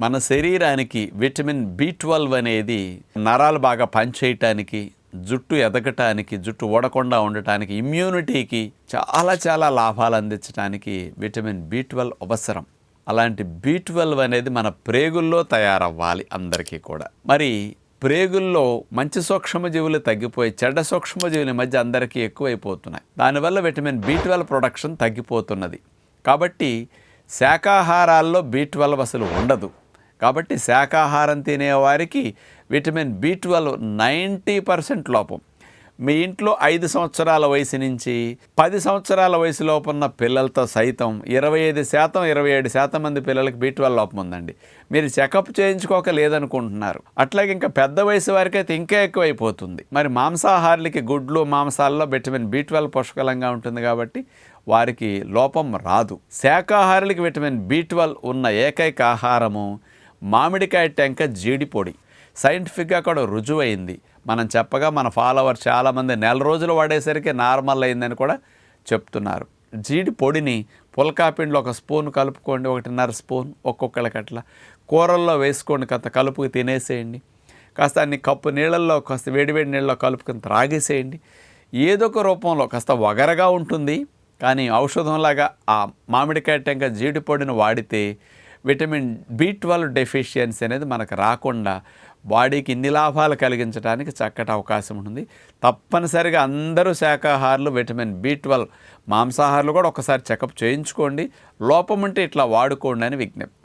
మన శరీరానికి vitamin B twelve అనేది నరాలు బాగా పనిచేయటానికి జుట్టు ఎదగటానికి జుట్టు ఊడకుండా ఉండటానికి ఇమ్యూనిటీకి చాలా చాలా లాభాలు అందించడానికి విటమిన్ బి ట్వెల్వ్ అవసరం. అలాంటి బి ట్వెల్వ్ అనేది మన ప్రేగుల్లో తయారవ్వాలి అందరికీ కూడా. మరి ప్రేగుల్లో మంచి సూక్ష్మజీవులు తగ్గిపోయి చెడ్డ సూక్ష్మజీవుల మధ్య అందరికీ ఎక్కువైపోతున్నాయి. దానివల్ల విటమిన్ బి ట్వెల్వ్ ప్రొడక్షన్ తగ్గిపోతున్నది. కాబట్టి శాకాహారాల్లో బి ట్వెల్వ్ అసలు ఉండదు. కాబట్టి శాకాహారం తినేవారికి vitamin B twelve ninety percent లోపం. మీ ఇంట్లో ఐదు సంవత్సరాల వయసు నుంచి పది సంవత్సరాల వయసు లోపున్న పిల్లలతో సైతం ఇరవై ఐదు శాతం ఇరవై ఏడు శాతం మంది పిల్లలకి బీ ట్వెల్వ్ లోపం ఉందండి. మీరు చెకప్ చేయించుకోక లేదనుకుంటున్నారు. అట్లాగే ఇంకా పెద్ద వయసు వారికి అయితే ఇంకా ఎక్కువైపోతుంది. మరి మాంసాహారులకి గుడ్లు మాంసాల్లో విటమిన్ బి ట్వెల్వ్ పుష్కలంగా ఉంటుంది కాబట్టి వారికి లోపం రాదు. శాకాహారులకి విటమిన్ బి ట్వెల్వ్ ఉన్న ఏకైక ఆహారము మామిడికాయ టెంక జీడిపొడి సైంటిఫిక్గా కూడా రుజువైంది. మనం చెప్పగా మన ఫాలోవర్ చాలామంది నెల రోజులు వాడేసరికి నార్మల్ అయిందని కూడా చెప్తున్నారు. జీడి పొడిని ఒక స్పూన్ కలుపుకోండి ఒకటిన్నర స్పూన్ ఒక్కొక్కరికి అట్లా కూరల్లో వేసుకోండి కాస్త కలుపుకి తినేసేయండి. కాస్త అన్ని కప్పు నీళ్ళల్లో కాస్త వేడివేడి నీళ్ళలో కలుపుకొని త్రాగేసేయండి. ఏదో ఒక రూపంలో కాస్త వగరగా ఉంటుంది కానీ ఔషధంలాగా ఆ మామిడికాయ టెంక జీడి పొడిని వాడితే విటమిన్ బి ట్వెల్వ్ డెఫిషియన్సీ అనేది మనకు రాకుండా బాడీకి ఇన్ని లాభాలు కలిగించడానికి చక్కటి అవకాశం ఉంటుంది. తప్పనిసరిగా అందరూ శాకాహారులు విటమిన్ బి ట్వెల్వ్ మాంసాహారులు కూడా ఒకసారి చెకప్ చేయించుకోండి. లోపం ఉంటే ఇట్లా వాడుకోండి అని విజ్ఞప్తి.